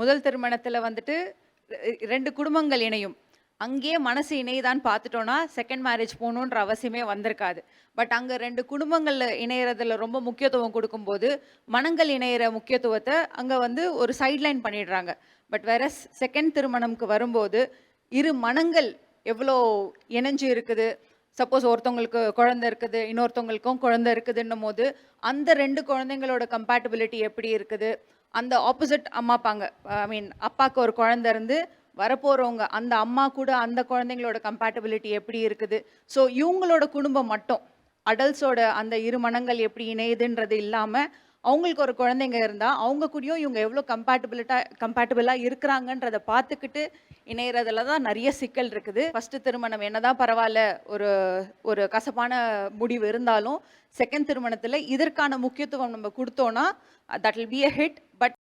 முதல் திருமணத்தில் வந்துட்டு ரெண்டு குடும்பங்கள் இணையும். அங்கேயே மனசு இணையதான்னு பார்த்துட்டோன்னா செகண்ட் மேரேஜ் போகணுன்ற அவசியமே வந்திருக்காது. பட் அங்கே ரெண்டு குடும்பங்களில் இணையறதுல ரொம்ப முக்கியத்துவம் கொடுக்கும்போது மனங்கள் இணையிற முக்கியத்துவத்தை அங்கே வந்து ஒரு சைட்லைன் பண்ணிடுறாங்க. பட் வேற செகண்ட் திருமணம்க்கு வரும்போது இரு மனங்கள் எவ்வளோ இணைஞ்சு இருக்குது. சப்போஸ் ஒருத்தவங்களுக்கு குழந்தை இருக்குது இன்னொருத்தவங்களுக்கும் குழந்தை இருக்குதுன்னும் போது அந்த ரெண்டு குழந்தைங்களோட கம்பேட்டபிலிட்டி எப்படி இருக்குது? அந்த ஆப்போசிட் அம்மாப்பாங்க ஐ மீன் அப்பாவுக்கு ஒரு குழந்தை இருந்து வரப்போகிறவங்க அந்த அம்மா கூட அந்த குழந்தைங்களோட கம்பேட்டபிலிட்டி எப்படி இருக்குது? ஸோ இவங்களோட குடும்பம் மட்டும் அடல்ட்ஸோட அந்த இரு மனங்கள் எப்படி இணையுதுன்றது இல்லாமல் அவங்களுக்கு ஒரு குழந்தைங்க இருந்தால் அவங்க கூடயும் இவங்க எவ்வளோ கம்பேட்டபிலிட்டா கம்பேட்டபிளாக இருக்கிறாங்கன்றதை பார்த்துக்கிட்டு இணையறதுல தான் நிறைய சிக்கல் இருக்குது. ஃபஸ்ட்டு திருமணம் என்னதான் பரவாயில்ல ஒரு ஒரு கசப்பான முடிவு இருந்தாலும் செகண்ட் திருமணத்தில் இதற்கான முக்கியத்துவம் நம்ம கொடுத்தோன்னா that will be a hit but